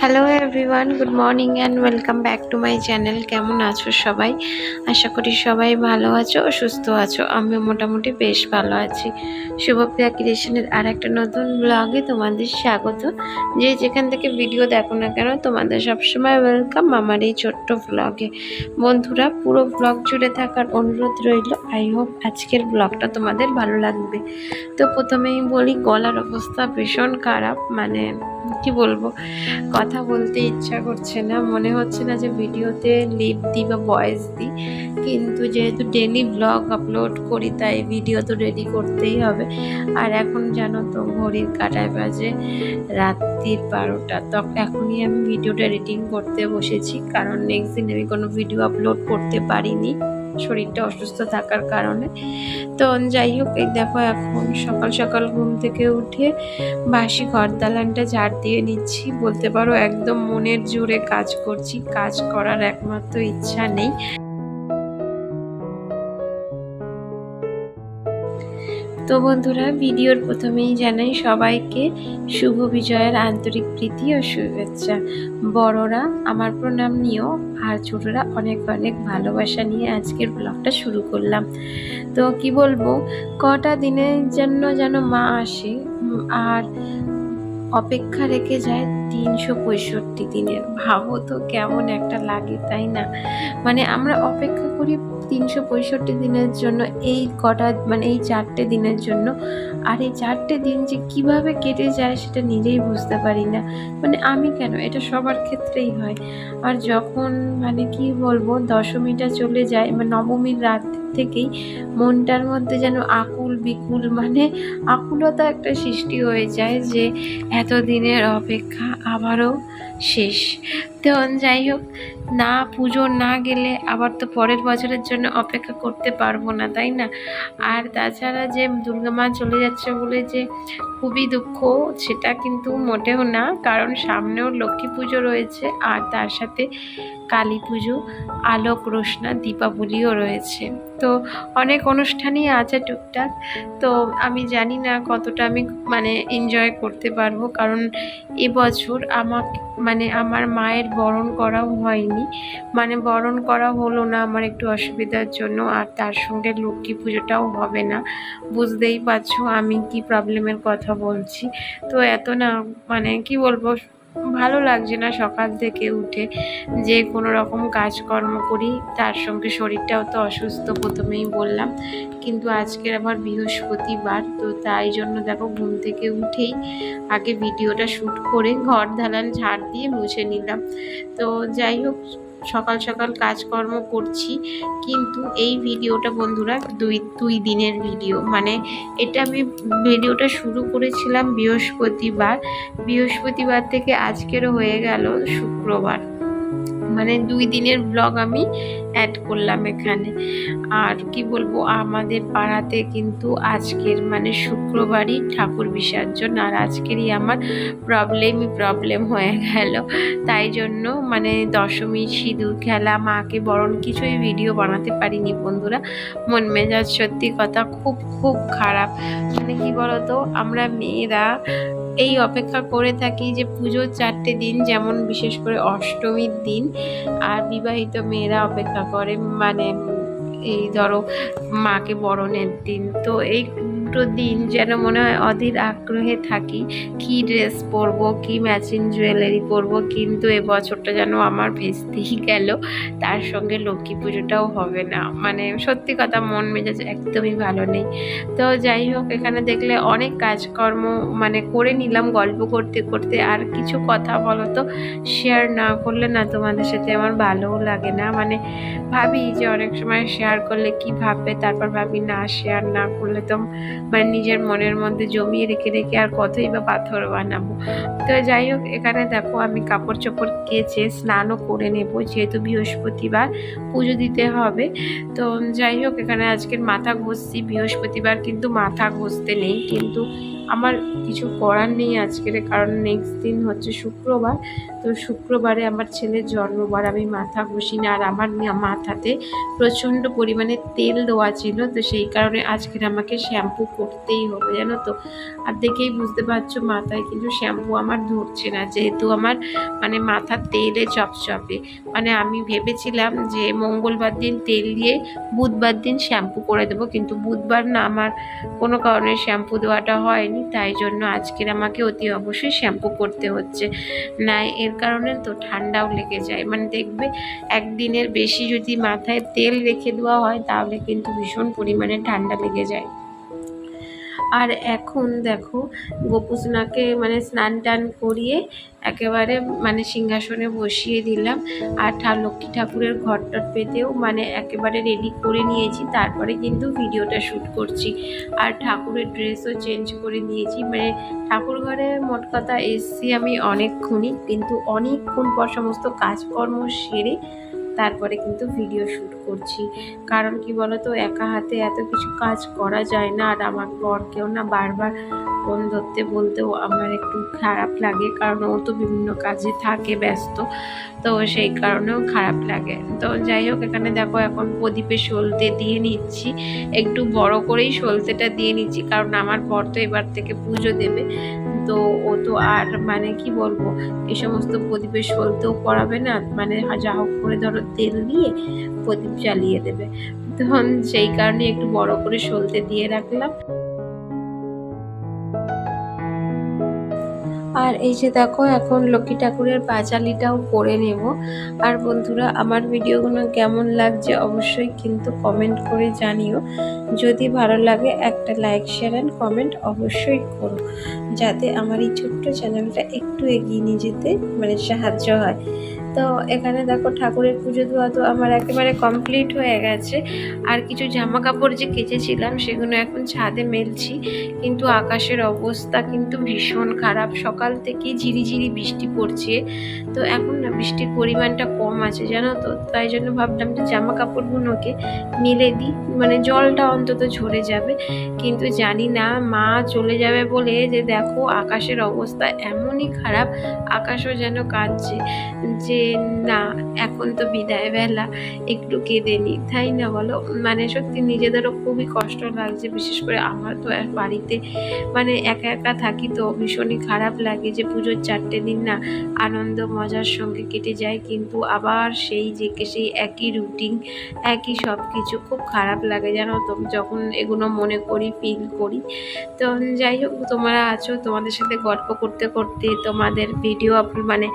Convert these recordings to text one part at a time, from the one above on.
Hello everyone good morning and welcome back to my channel কেমন আছো সবাই? আশা করি সবাই ভালো আছো ও সুস্থ আছো। আমি মোটামুটি বেশ ভালো আছি। শুভপ্রিয়া ক্রিয়েশনের আর একটা নতুন ব্লগে তোমাদের স্বাগত। যে যেখান থেকে ভিডিও দেখো না কেন, তোমাদের সবসময় ওয়েলকাম আমার এই ছোট্ট ব্লগে বন্ধুরা, পুরো ব্লগ জুড়ে থাকার অনুরোধ রইল। আই হোপ আজকের ব্লগটা তোমাদের ভালো লাগবে। তো প্রথমেই বলি, গলার অবস্থা ভীষণ খারাপ। মানে কি বলব? কথা বলতে ইচ্ছা করছে না। মনে হচ্ছে না যে ভিডিওতে লিপ দিই বা ভয়েস দিই কিন্তু যেহেতু ডেলি ব্লগ আপলোড করি, তাই ভিডিও তো রেডি করতেই হবে। আর এখন জানো তো, ঘড়ির কাটায় বাজে রাত্রির বারোটা। তো এখনই আমি ভিডিওটা এডিটিং করতে বসেছি। কারণ নেক্সট দিন আমি কোনো ভিডিও আপলোড করতে পারিনি। শরীরটা অসুস্থ থাকার কারণে। তো যাই হোক, এই দেখো এখন সকাল সকাল ঘুম থেকে উঠে বাসি ঘর দালানটা ঝাড় দিয়ে নিচ্ছি। বলতে পারো একদম মনের জোরে কাজ করছি। কাজ করার একমাত্র ইচ্ছা নেই। তো বন্ধুরা, ভিডিওর প্রথমেই জানাই সবাইকে শুভ বিজয়ের আন্তরিক প্রীতি ও শুভেচ্ছা। বড়রা, আমার প্রণাম নিয়েও আর ছোটরা, অনেক অনেক ভালোবাসা নিয়ে আজকের ব্লগটা শুরু করলাম। তো কি বলব, কটা দিনের জন্য যেন মা আসে আর অপেক্ষা রেখে যায় তিনশো পঁয়ষট্টি দিনের। ভাবো তো কেমন একটা লাগে, তাই না? মানে আমরা অপেক্ষা করি তিনশো পঁয়ষট্টি দিনের জন্য, এই কটা মানে এই চারটে দিনের জন্য। আর এই চারটে দিন যে কীভাবে কেটে যায় সেটা নিজেই বুঝতে পারি না। মানে আমি কেন? এটা সবার ক্ষেত্রেই হয়। আর যখন মানে কি বলব, দশমীটা চলে যায় মানে নবমীর রাত থেকেই মনটার মধ্যে যেন আকুল বিকুল মানে আকুলতা একটা সৃষ্টি হয়ে যায় যে এতদিনের অপেক্ষা আবারও শেষ। তো যাই হোক। না, পুজো না গেলে আবার তো পরের বছরের জন্য অপেক্ষা করতে পারব না, তাই না? আর তাছাড়া যে দুর্গা মা চলে যাচ্ছে বলে যে খুবই দুঃখ, সেটা কিন্তু মোটেও না। কারণ সামনেও লক্ষ্মী পুজো রয়েছে আর তার সাথে কালী পুজো, আলোক রোশনা, দীপাবলিও রয়েছে। তো অনেক অনুষ্ঠানই আছে টুকটাক। তো আমি জানি না কতটা আমি মানে এনজয় করতে পারব, কারণ এবছর আমাকে মানে আমার মায়ের বরণ করাও হয়নি। মানে বরণ করা হলো না আমার একটু অসুবিধার জন্য, আর তার সঙ্গে লক্ষ্মী পুজোটাও হবে না। বুঝতেই পারছ আমি কি প্রবলেমের কথা বলছি। তো এত না মানে কি বলব ভালো লাগছে না সকাল থেকে উঠে যে কোনো রকম কাজকর্ম করি, তার সঙ্গে শরীরটাও তো অসুস্থ প্রথমেই বললাম। কিন্তু আজকের আবার বৃহস্পতিবার, তো তাই জন্য দেখো ঘুম থেকে উঠেই আগে ভিডিওটা শ্যুট করে ঘর ধালান ঝাড় দিয়ে মুছে নিলাম। তো যাই হোক সকাল সকাল কাজকর্ম করছি, কিন্তু এই ভিডিওটা বন্ধুরা দুই দুই দিনের ভিডিও। মানে এটা আমি ভিডিওটা শুরু করেছিলাম বৃহস্পতিবার। বৃহস্পতিবার থেকে আজকেরও হয়ে গেল শুক্রবার। মানে দুই দিনের ব্লগ আমি অ্যাড করলাম এখানে। আর কি বলব, আমাদের পাড়াতে কিন্তু আজকের মানে শুক্রবারই ঠাকুর বিসর্জন, আর আজকেরই আমার প্রবলেমই প্রবলেম হয়ে গেল। তাই জন্য মানে দশমী, সিঁদুর, খেলা, মাকে বরণ কিছুই ভিডিও বানাতে পারিনি বন্ধুরা। মন মেজাজ সত্যি কথা খুব খুব খারাপ। মানে কি বলতো, আমরা মেয়েরা এই অপেক্ষা করে থাকি যে পুজোর চারটে দিন, যেমন বিশেষ করে অষ্টমীর দিন আর বিবাহিত মেয়েরা অপেক্ষা করে। মানে এই ধরো মাকে বরণের দিন। তো এই দুটো দিন যেন মনে হয় অধীর আগ্রহে থাকি। কি ড্রেস পরবো, কি ম্যাচিং জুয়েলারি পরবো, কিন্তু এ বছরটা যেন আমার ভেস্তেই গেল। তার সঙ্গে লক্ষ্মী পুজোটাও হবে না। মানে সত্যি কথা মন মেজাজ একদমই ভালো নেই। তো যাই হোক, এখানে দেখলে অনেক কাজকর্ম মানে করে নিলাম গল্প করতে করতে। আর কিছু কথা বলো তো শেয়ার না করলে না তোমাদের সাথে আমার ভালোও লাগে না। মানে ভাবি যে অনেক সময় শেয়ার করলে কি ভাববে, তারপর ভাবি না শেয়ার না করলে তো মানে নিজের মনের মধ্যে জমিয়ে রেখে রেখে আর কতই বা পাথর বানাবো। তো যাই হোক, এখানে দেখো আমি কাপড় চোপড় কেচে স্নানও করে নেব, যেহেতু বৃহস্পতিবার পুজো দিতে হবে। তো যাই হোক, এখানে আজকের মাথা ঘষছি, বৃহস্পতিবার কিন্তু মাথা ঘষতে নেই, কিন্তু আমার কিছু করার নেই আজকের, কারণ নেক্সট দিন হচ্ছে শুক্রবার। তো শুক্রবারে আমার ছেলের জন্মবার, আমি মাথা ঘষি না। আর আমার মাথাতে প্রচণ্ড পরিমাণে তেল দেওয়া ছিল, তো সেই কারণে আজকের আমাকে শ্যাম্পু করতেই হবে, জানো তো। আর দেখেই বুঝতে পারছ মাথায় কিন্তু শ্যাম্পু আমার ধরছে না, যেহেতু আমার মানে মাথা তেলে চপচপে। মানে আমি ভেবেছিলাম যে মঙ্গলবার দিন তেল দিয়ে বুধবার দিন শ্যাম্পু করে দেবো, কিন্তু বুধবার না, আমার কোনো কারণে শ্যাম্পু দেওয়াটা হয়নি, তাই জন্য আজকের আমাকে অতি অবশ্যই শ্যাম্পু করতে হচ্ছে। না এর কারণে তো ঠান্ডাও লেগে যায়। মানে দেখবে একদিনের বেশি যদি মাথায় তেল রেখে দেওয়া হয়, তাহলে কিন্তু ভীষণ পরিমাণে ঠান্ডা লেগে যায়। আর এখন দেখো, গোপুসোনাকে মানে স্নান টান করিয়ে একেবারে মানে সিংহাসনে বসিয়ে দিলাম। আর ঠা, লক্ষ্মী ঠাকুরের ঘরটর পেতেও মানে একেবারে রেডি করে নিয়েছি। তারপরে কিন্তু ভিডিওটা শ্যুট করছি। আর ঠাকুরের ড্রেসও চেঞ্জ করে নিয়েছি। মানে ঠাকুর ঘরে মোট কথা এসছি আমি অনেকক্ষণই। কিন্তু অনেকক্ষণ পর সমস্ত কাজকর্ম সেরে তারপরে কিন্তু ভিডিও শ্যুট করছি। কারণ কি বলতো, একা হাতে এত কিছু কাজ করা যায় না। আর আমার বরকেও না বারবার ফোন ধরতে বলতেও আমার একটু খারাপ লাগে। কারণ ও তো বিভিন্ন কাজে থাকে, ব্যস্ত। তো সেই কারণেও খারাপ লাগে। তো যাই হোক, এখানে দেখো এখন প্রদীপে সলতে দিয়ে নিচ্ছি। একটু বড় করেই সলতেটা দিয়ে নিচ্ছি। কারণ আমার বর তো এবার থেকে পুজো দেবে। তো ও তো আর মানে কি বলব, এ সমস্ত প্রদীপের সলতেও পড়াবে না মানে যা হোক করে ধরো তেল দিয়ে প্রদীপ জ্বালিয়ে দেবে। তখন সেই কারণে একটু বড় করে সলতে দিয়ে রাখলাম। আর এই যে দেখো, এখন লক্ষ্মী ঠাকুরের পাঁচালিটাও করে নেব। আর বন্ধুরা, আমার ভিডিওগুলো কেমন লাগছে অবশ্যই কিন্তু কমেন্ট করে জানিও। যদি ভালো লাগে, একটা লাইক শেয়ার অ্যান্ড কমেন্ট অবশ্যই করো। যাতে আমার এই ছোট্ট চ্যানেলটা একটু এগিয়ে নিয়ে যেতে মানে সাহায্য হয়। তো এখানে দেখো ঠাকুরের পুজো দেওয়া তো আমার একেবারে কমপ্লিট হয়ে গেছে। আর কিছু জামা কাপড় যে কেচেছিলাম, সেগুলো এখন ছাদে মেলছি। কিন্তু আকাশের অবস্থা কিন্তু ভীষণ খারাপ। সকাল থেকেই ঝিরিঝিরি বৃষ্টি পড়ছে। তো এখন না বৃষ্টির পরিমাণটা কম আছে, জানো তো? তাই জন্য ভাবলাম যে জামা কাপড়গুলোকে মেলে দিই। মানে জলটা অন্তত ঝরে যাবে। কিন্তু জানি না, মা চলে যাবে বলে যে দেখো, আকাশের অবস্থা এমনই খারাপ। আকাশও যেন কাঁদছে যে না, এখন তো বিদায় বেলা, একটু কেঁদে নি, তাই না বলো? মানে সত্যি নিজেদেরও খুবই কষ্ট লাগছে, বিশেষ করে আমার তো বাড়িতে মানে একা একা থাকি তো ভীষণই খারাপ লাগে যে পুজোর চারটে দিন না আনন্দ মজার সঙ্গে কেটে যায়, কিন্তু আবার সেই যে সেই একই রুটিন একই সব কিছু খুব খারাপ লাগে, জানো তো, যখন এগুলো মনে করি ফিল করি। তো যাই হোক, তোমরা আছো, তোমাদের সাথে গল্প করতে করতে তোমাদের ভিডিও মানে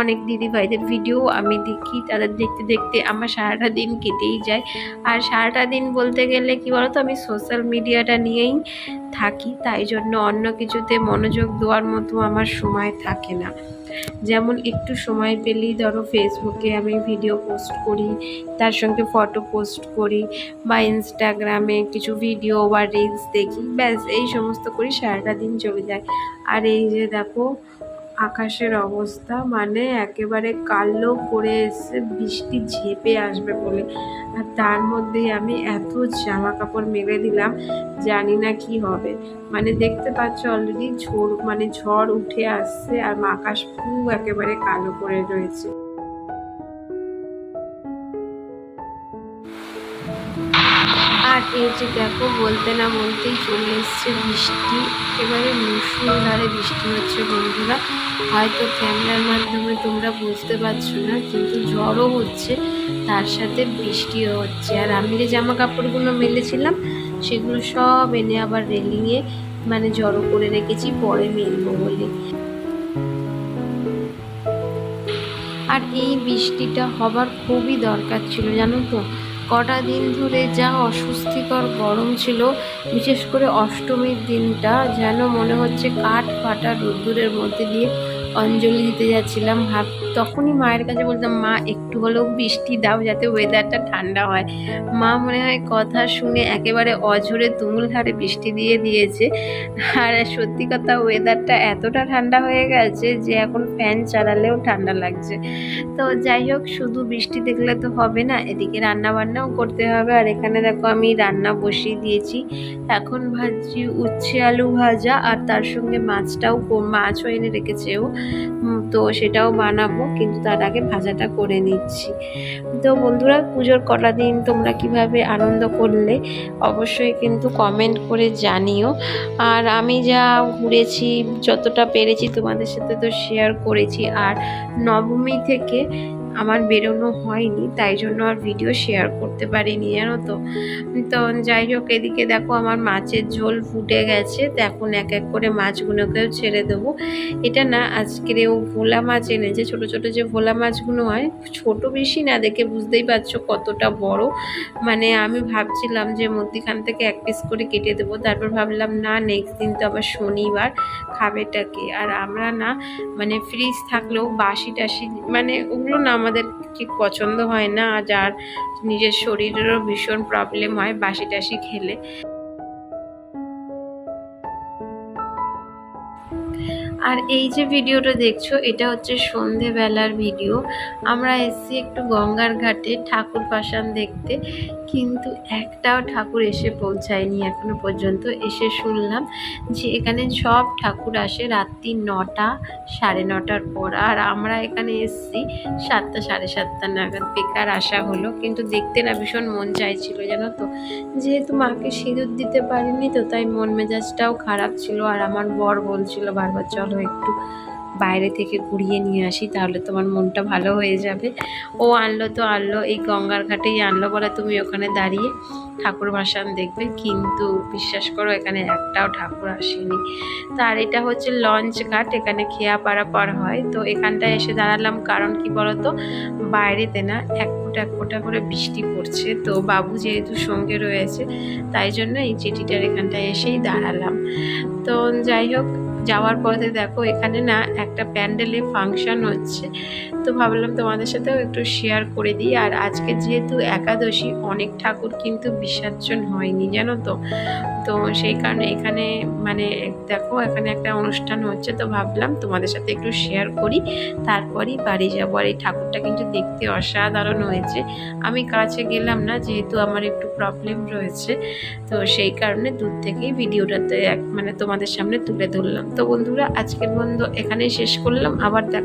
অনেক দিদি ভাইদের ভিডিও আমি দেখি, তাদের দেখতে দেখতে আমার সারাটা দিন কেটেই যায়। আর সারাটা দিন বলতে গেলে কি বলতো, আমি সোশ্যাল মিডিয়াটা নিয়েই থাকি, তাই জন্য অন্য কিছুতে মনোযোগ দেওয়ার মতো আমার সময় থাকে না। যেমন একটু সময় পেলেই ধরো ফেসবুকে আমি ভিডিও পোস্ট করি, তার সঙ্গে ফটো পোস্ট করি বা ইনস্টাগ্রামে কিছু ভিডিও বা রিলস দেখি, ব্যাস, এই সমস্ত করি সারাটা দিন চলে যায়। আর এই যে দেখো আকাশের অবস্থা মানে একেবারে কালো করে এসে বৃষ্টি ঝেপে আসবে বলে। আর তার মধ্যেই আমি এত জামা কাপড় মেলে দিলাম, জানি না কি হবে। মানে দেখতে পাচ্ছ অলরেডি ঝড় মানে ঝড় উঠে আসছে আর আকাশ খুব একেবারে কালো করে রয়েছে। আর এই যে দেখো, বলতে না বলতেই চলে এসছে বৃষ্টি। একেবারে মুসুলধারে বৃষ্টি হচ্ছে বন্ধুরা। হয়তো ক্যামেরার মাধ্যমে তোমরা বুঝতে পারছ না, কিন্তু ঝড়ও হচ্ছে, তার সাথে বৃষ্টিও হচ্ছে। আর আমি যে জামা কাপড়গুলো মেলেছিলাম, সেগুলো সব এনে আবার রেলিংয়ে মানে জড়ো করে রেখেছি, পরে মেলবো বলে। আর এই বৃষ্টিটা হবার খুবই দরকার ছিল, জানো তো? কটা দিন ধরে যা অস্বস্তিকর গরম ছিল, বিশেষ করে অষ্টমীর দিনটা, যেন মনে হচ্ছে কাঠ ফাটা রোদ্দুরের মধ্যে দিয়ে অঞ্জলি দিতে যাচ্ছিলাম, ভাব তখনই মায়ের কাছে বলতাম, মা, একটু হলেও বৃষ্টি দাও যাতে ওয়েদারটা ঠান্ডা হয়। মা মনে হয় কথা শুনে একেবারে অঝরে তুমুল ধারে বৃষ্টি দিয়ে দিয়েছে। আর সত্যি কথা ওয়েদারটা এতটা ঠান্ডা হয়ে গেছে যে এখন ফ্যান চালালেও ঠান্ডা লাগছে। তো যাই হোক, শুধু বৃষ্টি দেখলে তো হবে না, এদিকে রান্না বান্নাও করতে হবে। আর এখানে দেখো, আমি রান্না বসিয়ে দিয়েছি। এখন ভাজছি উচ্ছে আলু ভাজা, আর তার সঙ্গে মাছটাও, মাছও এনে রেখেছে ও। তো সেটাও বানাবো, কিন্তু তার আগে ভাজাটা করে নিচ্ছি। তো বন্ধুরা, পুজোর কটা দিন তোমরা কীভাবে আনন্দ করলে, অবশ্যই কিন্তু কমেন্ট করে জানিও। আর আমি যা ঘুরেছি, যতটা পেরেছি তোমাদের সাথে তো শেয়ার করেছি। আর নবমী থেকে আমার বেরোনো হয়নি, তাই জন্য আর ভিডিও শেয়ার করতে পারিনি, জানো তো। তো যাই হোক, এদিকে দেখো আমার মাছের ঝোল ফুটে গেছে এখন এক এক করে মাছগুলোকেও ছেড়ে দেবো। এটা না আজকের ও ভোলা মাছ এনেছে, ছোট ছোট যে ভোলা মাছগুলো হয়, ছোট বেশি না, দেখে বুঝতেই পারছ কতটা বড়। মানে আমি ভাবছিলাম যে মধ্যিখান থেকে এক পিস করে কেটে দেবো, তারপর ভাবলাম না নেক্সট দিন তো আবার শনিবার খাবেটাকে আর আমরা না মানে ফ্রিজ থাকলেও বাসি টাসি মানে ওগুলো না আমাদের ঠিক পছন্দ হয় না, আর যার নিজের শরীরেরও ভীষণ প্রবলেম হয় বাসি টাসি খেলে। আর এই যে ভিডিওটা দেখছ, এটা হচ্ছে সন্ধেবেলার ভিডিও আমরা এসছি একটু গঙ্গার ঘাটে ঠাকুর পাশান দেখতে। কিন্তু একটাও ঠাকুর এসে পৌঁছায়নি এখনও পর্যন্ত। এসে শুনলাম যে এখানে সব ঠাকুর আসে রাত্রি নটা, সাড়ে নটার পর। আর আমরা এখানে এসেছি সাতটা, সাড়ে সাতটা নাগাদ। বেকার আসা হলো, কিন্তু দেখতে না ভীষণ মন চাইছিল, জানো তো। যেহেতু মাকে সিঁদুর দিতে পারিনি তো, তাই মন মেজাজটাও খারাপ ছিল। আর আমার বর বলছিল বারবার, চলো একটু বাইরে থেকে ঘুরিয়ে নিয়ে আসি, তাহলে তোমার মনটা ভালো হয়ে যাবে। ও আনলো তো আনলো, এই গঙ্গার ঘাটেই আনলো বলে তুমি ওখানে দাঁড়িয়ে ঠাকুর ভাসান দেখবে। কিন্তু বিশ্বাস করো, এখানে একটাও ঠাকুর আসেনি। তার এটা হচ্ছে লঞ্চ ঘাট, এখানে খেয়া পাড়া হয়। তো এখানটায় এসে দাঁড়ালাম, কারণ কি বলতো? বাইরেতে না এক ফোঁটা এক ফোঁটা করে বৃষ্টি পড়ছে। তো বাবু যেহেতু সঙ্গে রয়েছে, তাই জন্য এই চিঠিটার এখানটায় এসেই দাঁড়ালাম। তো যাই হোক যাওয়ার পথে দেখো এখানে না একটা প্যান্ডেলে ফাংশন হচ্ছে। তো ভাবলাম তোমাদের সাথেও একটু শেয়ার করে দিই। আর আজকে যেহেতু একাদশী, অনেক ঠাকুর কিন্তু বিসর্জন হয়নি, জানো তো? তো সেই কারণে এখানে মানে দেখো এখানে একটা অনুষ্ঠান হচ্ছে। তো ভাবলাম তোমাদের সাথে একটু শেয়ার করি। তারপরই বাড়ি যাব। আর এই ঠাকুরটা কিন্তু দেখতে অসাধারণ হয়েছে। আমি কাছে গেলাম না, যেহেতু আমার একটু প্রবলেম রয়েছে। তো সেই কারণে দূর থেকেই ভিডিওটাতে এক মানে তোমাদের সামনে তুলে ধরলাম। তো বন্ধুরা আজকের বন্ধু এখানেই শেষ করলাম। আবার দেখা